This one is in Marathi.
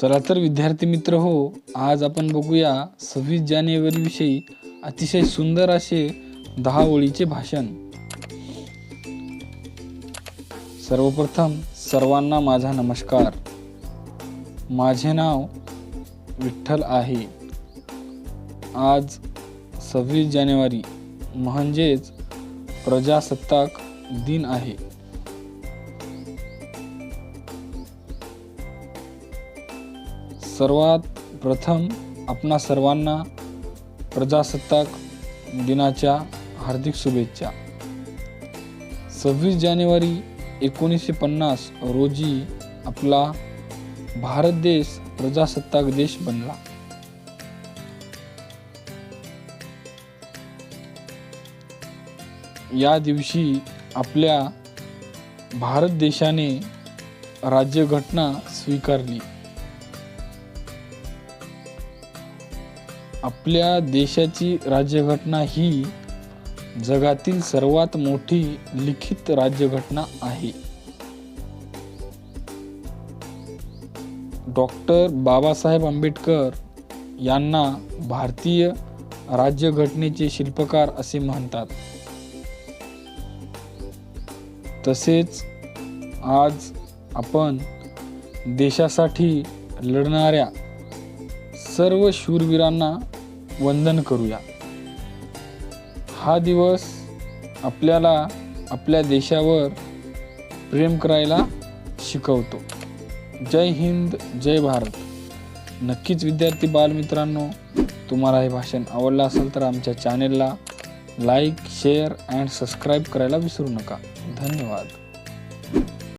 चला तर विद्यार्थी मित्र हो आज आपण बघूया सव्वीस जानेवारी विषयी अतिशय सुंदर असे दहा ओळीचे भाषण. सर्वप्रथम सर्वांना माझा नमस्कार. माझे नाव विठ्ठल आहे. आज सव्वीस जानेवारी म्हणजेच प्रजासत्ताक दिन आहे. सर्वात प्रथम आपणा सर्वांना प्रजासत्ताक दिनाच्या हार्दिक शुभेच्छा. सव्वीस जानेवारी एकोणीसशे पन्नास रोजी आपला भारत देश प्रजासत्ताक देश बनला. या दिवशी आपल्या भारत देशाने राज्यघटना स्वीकारली. आपल्या देशाची राज्यघटना ही जगातील सर्वात मोठी लिखित राज्यघटना आहे. डॉक्टर बाबासाहेब आंबेडकर यांना भारतीय राज्यघटनेचे शिल्पकार असे म्हणतात. तसेच आज आपण देशासाठी लढणाऱ्या सर्व शूरवीरांना वंदन करूया. हा दिवस आपल्याला आपल्या देशावर प्रेम करायला शिकवतो. जय हिंद जय भारत. नक्कीच विद्यार्थी बालमित्रांनो तुम्हाला हे भाषण आवडलं असेल तर आमच्या चॅनेलला लाईक शेअर अँड सबस्क्राईब करायला विसरू नका. धन्यवाद.